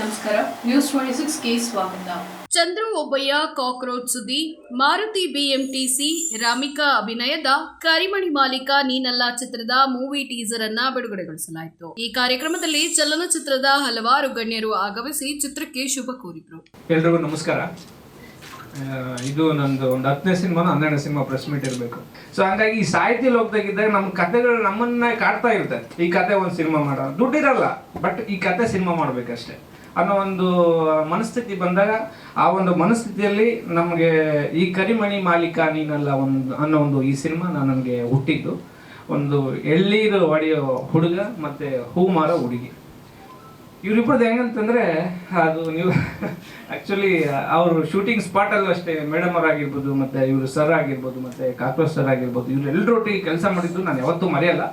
ನಮಸ್ಕಾರ. News twenty ಸಿಕ್ಸ್ಗೆ ಸ್ವಾಗತ. ಚಂದ್ರ ಒಬ್ಬಯ್ಯ cockroach ಸುದ್ದಿ ಮಾರುತಿ ಬಿಎಂಟಿಸಿ ರಾಮಿಕಾ ಅಭಿನಯದ ಕರಿಮಣಿ ಮಾಲೀಕ ನೀನಲ್ಲ ಚಿತ್ರದ ಮೂವಿ ಟೀಸರ್ ಅನ್ನ ಬಿಡುಗಡೆಗೊಳಿಸಲಾಯಿತು. ಈ ಕಾರ್ಯಕ್ರಮದಲ್ಲಿ ಚಲನಚಿತ್ರದ ಹಲವಾರು ಗಣ್ಯರು ಆಗಮಿಸಿ ಚಿತ್ರಕ್ಕೆ ಶುಭ ಕೋರಿದ್ರು. ಎಲ್ರಿಗೂ ನಮಸ್ಕಾರ. ಆ, ಇದು ನಂದು ಒಂದು ಹತ್ತನೇ ಸಿನಿಮಾ ಹನ್ನೆರಡನೇ ಸಿನಿಮಾ ಪ್ರೆಸ್ ಮೀಟ್ ಇರಬೇಕು. ಸೊ ಹಂಗಾಗಿ ಈ ಸಾಹಿತ್ಯ ಲೋಕದಾಗಿದ್ದಾಗ ನಮ್ಮ ಕಥೆಗಳು ನಮ್ಮನ್ನ ಕಾಡ್ತಾ ಇರುತ್ತೆ. ಈ ಕತೆ ಒಂದು ಸಿನಿಮಾ ಮಾಡೋ ದುಡ್ಡಿರಲ್ಲ ಬಟ್ ಈ ಕತೆ ಸಿನಿಮಾ ಮಾಡ್ಬೇಕಷ್ಟೇ. ಅನ್ನೋ ಒಂದು ಮನಸ್ಥಿತಿ ಬಂದಾಗ ಆ ಒಂದು ಮನಸ್ಥಿತಿಯಲ್ಲಿ ನಮಗೆ ಈ ಕರಿಮಣಿ ಮಾಲೀಕ ನೀನಲ್ಲ ಒಂದು ಅನ್ನೋ ಒಂದು ಈ ಸಿನಿಮಾ ನನಗೆ ಹುಟ್ಟಿದ್ದು. ಒಂದು ಎಳ್ಳೀರು ಹೊಡೆಯೋ ಹುಡುಗ ಮತ್ತೆ ಹೂ ಮಾರೋ ಹುಡುಗಿ. ಇವರಿಬ್ಬರದ್ದು ಹೆಂಗಂತಂದ್ರೆ ಅದು ನೀವು ಆಕ್ಚುಲಿ ಅವರು ಶೂಟಿಂಗ್ ಸ್ಪಾಟ್ ಅಲ್ಲೂ ಅಷ್ಟೇ ಮೇಡಮ್ ಅವ್ರು ಆಗಿರ್ಬೋದು ಮತ್ತೆ ಇವರು ಸರ್ ಆಗಿರ್ಬೋದು ಮತ್ತೆ ಕಾಕ್ರೋಚ್ ಸರ್ ಆಗಿರ್ಬೋದು ಇವ್ರು ಎಲ್ಲರೊಟ್ಟಿಗೆ ಕೆಲಸ ಮಾಡಿದ್ದು ನಾನು ಯಾವತ್ತೂ ಮರೆಯಲ್ಲ.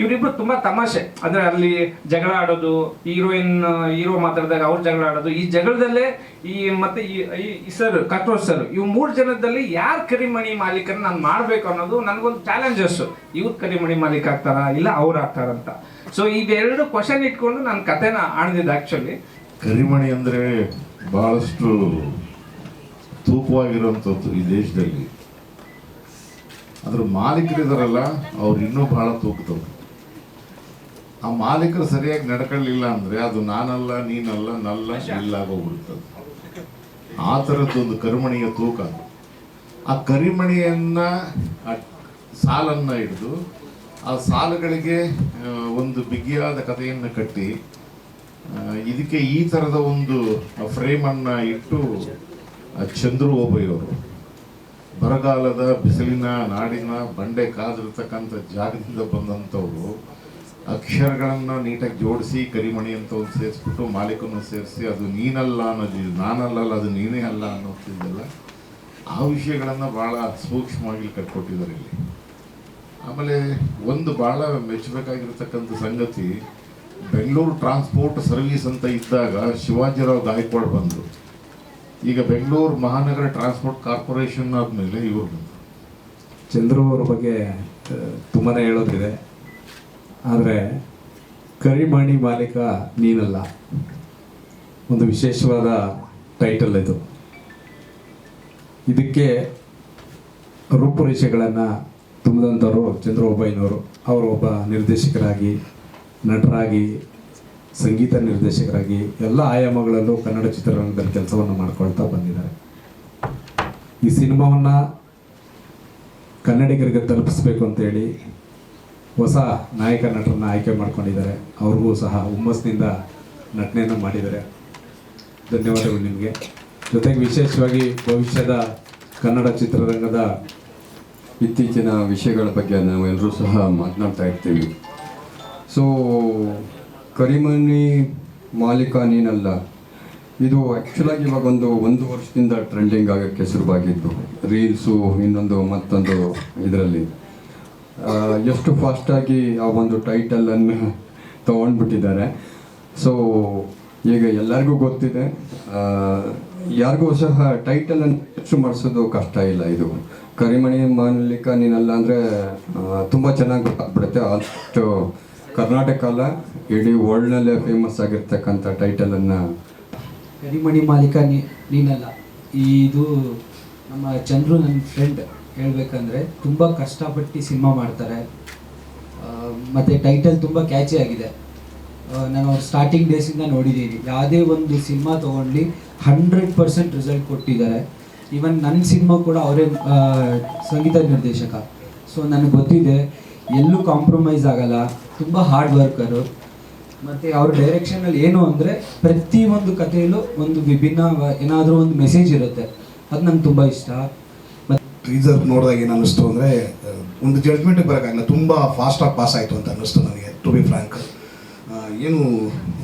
ಇವರಿಬ್ರು ತುಂಬಾ ತಮಾಷೆ. ಅಂದ್ರೆ ಅಲ್ಲಿ ಜಗಳ ಆಡೋದು, ಹೀರೋಯಿನ್, ಹೀರೋ ಮಾತಾಡಿದಾಗ ಅವ್ರು ಜಗಳ ಆಡೋದು. ಈ ಜಗಳದಲ್ಲೇ ಈ ಮತ್ತೆ ಈ ಸರ್ ಕಾಕ್ರೋಚ್ ಸರ್ ಇವ್ ಮೂರು ಜನದಲ್ಲಿ ಯಾರು ಕರಿಮಣಿ ಮಾಲೀಕನ ನಾನು ಮಾಡ್ಬೇಕು ಅನ್ನೋದು ನನಗೊಂದು ಚಾಲೆಂಜಸ್ ಇವ್ರು ಕರಿಮಣಿ ಮಾಲೀಕ ಆಗ್ತಾರಾ, ಇಲ್ಲ ಅವ್ರು ಆಗ್ತಾರಂತ ಸೊ ಇವೆರಡು ಕ್ವಶನ್ ಇಟ್ಕೊಂಡು ನಾನು ಕಥೆನ ಆಡ್ದಿದ್ದು ಆಕ್ಚುಲಿ ಕರಿಮಣಿ ಅಂದ್ರೆ ಬಹಳಷ್ಟು ತೂಕವಾಗಿರುವಂಥದ್ದು ಈ ದೇಶದಲ್ಲಿ. ಅದ್ರ ಮಾಲೀಕರಿದಾರಲ್ಲ, ಅವ್ರು ಇನ್ನೂ ಬಹಳ ತೂಕದವ್ರು. ಆ ಮಾಲೀಕರು ಸರಿಯಾಗಿ ನಡ್ಕೊಳ್ಳಿಲ್ಲ ಅಂದರೆ ಅದು ನಾನಲ್ಲ, ನೀನಲ್ಲ, ನಲ್ಲ ಇಲ್ಲಾಗೋಗ್ಬಿಡ್ತದೆ ಆ ಥರದ್ದೊಂದು ಕರಿಮಣಿಯ ತೂಕ. ಆ ಕರಿಮಣಿಯನ್ನ ಸಾಲನ್ನ ಹಿಡಿದು ಆ ಸಾಲುಗಳಿಗೆ ಒಂದು ಬಿಗಿಯಾದ ಕಥೆಯನ್ನು ಕಟ್ಟಿ ಇದಕ್ಕೆ ಈ ಥರದ ಒಂದು ಫ್ರೇಮನ್ನು ಇಟ್ಟು ಚಂದ್ರು ಓಬಯ್ಯವರು ಬರಗಾಲದ ಬಿಸಿಲಿನ ನಾಡಿನ ಬಂಡೆ ಕಾದಿರ್ತಕ್ಕಂಥ ಜಾಗದಿಂದ ಬಂದಂಥವ್ರು. ಅಕ್ಷರಗಳನ್ನು ನೀಟಾಗಿ ಜೋಡಿಸಿ ಕರಿಮಣಿ ಅಂತ ಒಂದು ಸೇರಿಸ್ಬಿಟ್ಟು ಮಾಲೀಕನ್ನು ಸೇರಿಸಿ, ಅದು ನೀನಲ್ಲ ಅನ್ನೋದು ನಾನಲ್ಲ ಅದು ನೀನೇ ಅಲ್ಲ ಅನ್ನೋದಿದ್ದಲ್ಲ ಆ ವಿಷಯಗಳನ್ನು ಭಾಳ ಸೂಕ್ಷ್ಮವಾಗಿ ಕಟ್ಕೊಟ್ಟಿದ್ದಾರೆ ಇಲ್ಲಿ. ಆಮೇಲೆ ಒಂದು ಭಾಳ ಮೆಚ್ಚಬೇಕಾಗಿರ್ತಕ್ಕಂಥ ಸಂಗತಿ, ಬೆಂಗಳೂರು ಟ್ರಾನ್ಸ್ಪೋರ್ಟ್ ಸರ್ವಿಸ್ ಅಂತ ಇದ್ದಾಗ ಶಿವಾಜಿರಾವ್ ಗಾಯಕ್ವಾಡ್ ಬಂದರು. ಈಗ ಬೆಂಗಳೂರು ಮಹಾನಗರ ಟ್ರಾನ್ಸ್ಪೋರ್ಟ್ ಕಾರ್ಪೊರೇಷನ್ ಆದಮೇಲೆ ಇವರು ಬಂದರು. ಚಂದ್ರು ಅವ್ರ ಬಗ್ಗೆ ತುಂಬಾ ಹೇಳೋದಿದೆ. ಆದರೆ ಕರಿಮಣಿ ಮಾಲೀಕ ನೀನಲ್ಲ. ಒಂದು ವಿಶೇಷವಾದ ಟೈಟಲ್ ಇದು. ಇದಕ್ಕೆ ರೂಪುರೇಷೆಗಳನ್ನು ತುಂಬಿದಂಥವ್ರು ಚಂದ್ರ ಅವರು ಒಬ್ಬ ನಿರ್ದೇಶಕರಾಗಿ, ನಟರಾಗಿ, ಸಂಗೀತ ನಿರ್ದೇಶಕರಾಗಿ ಎಲ್ಲ ಆಯಾಮಗಳಲ್ಲೂ ಕನ್ನಡ ಚಿತ್ರರಂಗದಲ್ಲಿ ಕೆಲಸವನ್ನು ಮಾಡ್ಕೊಳ್ತಾ ಬಂದಿದ್ದಾರೆ. ಈ ಸಿನಿಮಾವನ್ನು ಕನ್ನಡಿಗರಿಗೆ ತಲುಪಿಸ್ಬೇಕು ಅಂತೇಳಿ ಹೊಸ ನಾಯಕ ನಟರನ್ನ ಆಯ್ಕೆ ಮಾಡ್ಕೊಂಡಿದ್ದಾರೆ. ಅವ್ರಿಗೂ ಸಹ ಹುಮ್ಮಸ್ನಿಂದ ನಟನೆಯನ್ನು ಮಾಡಿದ್ದಾರೆ. ಧನ್ಯವಾದಗಳು ನಿಮಗೆ. ಜೊತೆಗೆ ವಿಶೇಷವಾಗಿ ಭವಿಷ್ಯದ ಕನ್ನಡ ಚಿತ್ರರಂಗದ ಇತ್ತೀಚಿನ ವಿಷಯಗಳ ಬಗ್ಗೆ ನಾವೆಲ್ಲರೂ ಸಹ ಮಾತನಾಡ್ತಾ ಇರ್ತೀವಿ. ಸೊ ಕರಿಮನಿ ಮಾಲೀಕ ನೀನಲ್ಲ. ಇದು ಆ್ಯಕ್ಚುಲಾಗಿ ಇವಾಗ ಒಂದು ಒಂದು ವರ್ಷದಿಂದ ಟ್ರೆಂಡಿಂಗ್ ಆಗೋಕ್ಕೆ ಶುರುವಾಗಿದ್ದು. ರೀಲ್ಸು ಇನ್ನೊಂದು ಮತ್ತೊಂದು ಇದರಲ್ಲಿ. ಎಷ್ಟು ಫಾಸ್ಟಾಗಿ ಆ ಒಂದು ಟೈಟಲನ್ನು ತೊಗೊಂಡ್ಬಿಟ್ಟಿದ್ದಾರೆ. ಸೊ ಈಗ ಎಲ್ಲರಿಗೂ ಗೊತ್ತಿದೆ ಯಾರಿಗೂ ಸಹ ಟೈಟಲನ್ನು ಹೆಚ್ಚು ಮಾಡಿಸೋದು ಕಷ್ಟ ಇಲ್ಲ ಇದು. ಕರಿಮಣಿ ಮಾಲೀಕ ನೀನಲ್ಲ ಅಂದರೆ ತುಂಬ ಚೆನ್ನಾಗಿ ಆಗ್ಬಿಡುತ್ತೆ ಅಷ್ಟು ಕರ್ನಾಟಕ ಅಲ್ಲ, ಇಡೀ ವರ್ಲ್ಡ್ನಲ್ಲೇ ಫೇಮಸ್ ಆಗಿರ್ತಕ್ಕಂಥ ಟೈಟಲನ್ನು ಕರಿಮಣಿ, ಮಾಲೀಕ ನೀನಲ್ಲ. ಇದು ನಮ್ಮ ಚಂದ್ರು ನನ್ನ ಫ್ರೆಂಡ್ ಹೇಳ್ಬೇಕಂದ್ರೆ ತುಂಬ ಕಷ್ಟಪಟ್ಟು ಸಿನಿಮಾ ಮಾಡ್ತಾರೆ. ಮತ್ತು ಟೈಟಲ್ ತುಂಬ ಕ್ಯಾಚಿ ಆಗಿದೆ. ನಾನು ಅವ್ರ ಸ್ಟಾರ್ಟಿಂಗ್ ಡೇಸಿಂದ ನೋಡಿದ್ದೀನಿ ಯಾವುದೇ ಒಂದು ಸಿನಿಮಾ ತೊಗೊಂಡು ಹಂಡ್ರೆಡ್ ಪರ್ಸೆಂಟ್ ರಿಸಲ್ಟ್ ಕೊಟ್ಟಿದ್ದಾರೆ. ಈವನ್ ನನ್ನ ಸಿನಿಮಾ ಕೂಡ ಅವರೇ ಸಂಗೀತ ನಿರ್ದೇಶಕ. ಸೊ ನನಗೆ ಗೊತ್ತಿದೆ, ಎಲ್ಲೂ ಕಾಂಪ್ರಮೈಸ್ ಆಗಲ್ಲ. ತುಂಬ ಹಾರ್ಡ್ ವರ್ಕರು ಮತ್ತು ಅವ್ರ ಡೈರೆಕ್ಷನಲ್ಲಿ ಏನು ಅಂದರೆ ಪ್ರತಿಯೊಂದು ಕಥೆಯಲ್ಲೂ ಒಂದು ವಿಭಿನ್ನ ಏನಾದರೂ ಒಂದು ಮೆಸೇಜ್ ಇರುತ್ತೆ. ಅದು ನಂಗೆ ತುಂಬ ಇಷ್ಟ. ಟೀಸರ್ ನೋಡಿದಾಗ ಏನು ಅನ್ನಿಸ್ತು ಅಂದರೆ ಒಂದು ಜಡ್ಜ್ಮೆಂಟಿಗೆ ಬರೋಕ್ಕಾಗಲ್ಲ ತುಂಬ ಫಾಸ್ಟಾಗಿ ಪಾಸ್ ಆಯಿತು ಅಂತ ಅನ್ನಿಸ್ತು ನನಗೆ ಟು ಬಿ ಫ್ರ್ಯಾಂಕ್ ಏನು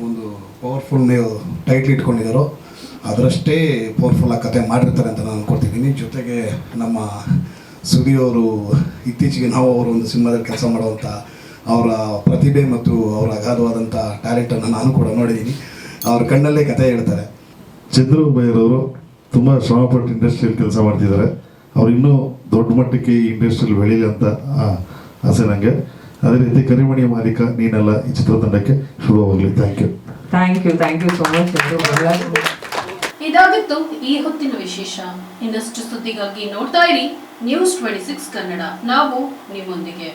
ಒಂದು ಪವರ್ಫುಲ್ ನೀವು ಟೈಟ್ಲ್ ಇಟ್ಕೊಂಡಿದ್ದಾರೋ ಅದರಷ್ಟೇ ಪವರ್ಫುಲ್ಲಾಗಿ ಕತೆ ಮಾಡಿರ್ತಾರೆ ಅಂತ ನಾನು ಅಂದ್ಕೊಡ್ತಿದ್ದೀನಿ ಜೊತೆಗೆ ನಮ್ಮ ಸುದಿಯವರು ಇತ್ತೀಚೆಗೆ ನಾವು ಅವರು ಒಂದು ಸಿನಿಮಾದಲ್ಲಿ ಕೆಲಸ ಮಾಡುವಂಥ ಅವರ ಪ್ರತಿಭೆ ಮತ್ತು ಅವರ ಅಗಾಧವಾದಂಥ ಟ್ಯಾಲೆಂಟನ್ನು ನಾನು ಕೂಡ ನೋಡಿದ್ದೀನಿ. ಅವ್ರ ಕಣ್ಣಲ್ಲೇ ಕತೆ ಹೇಳ್ತಾರೆ. ಚಂದ್ರು ಬೈರವರು ತುಂಬ ಶ್ರಮಪಟ್ಟು ಇಂಡಸ್ಟ್ರಿಯಲ್ಲಿ ಕೆಲಸ ಮಾಡ್ತಿದ್ದಾರೆ. ಅವ್ರು ಇನ್ನೂ ದೊಡ್ಡ ಮಟ್ಟಕ್ಕೆ ಈ ಇಂಡಸ್ಟ್ರಿಯಲ್ಲಿ ಬೆಳೀಲಿ ಅಂತ ಆ, ಆಸೆ ನನಗೆ ಅದೇ ರೀತಿ ಕರಿಮಣಿ ಮಾಲೀಕ ನೀನೆಲ್ಲ ಈ ಚಿತ್ರತಂಡಕ್ಕೆ ಶುಭವಾಗಲಿ. Thank you thank you thank you so much ಇದಾಗಿತ್ತು ಈ ಹೊತ್ತಿನ ವಿಶೇಷ. ಇನ್ನಷ್ಟು ಸುದ್ದಿಗಾಗಿ ನೋಡ್ತಾ ಇರಿ. News twenty six Kannada. ನಾವು ನಿಮ್ಮೊಂದಿಗೆ.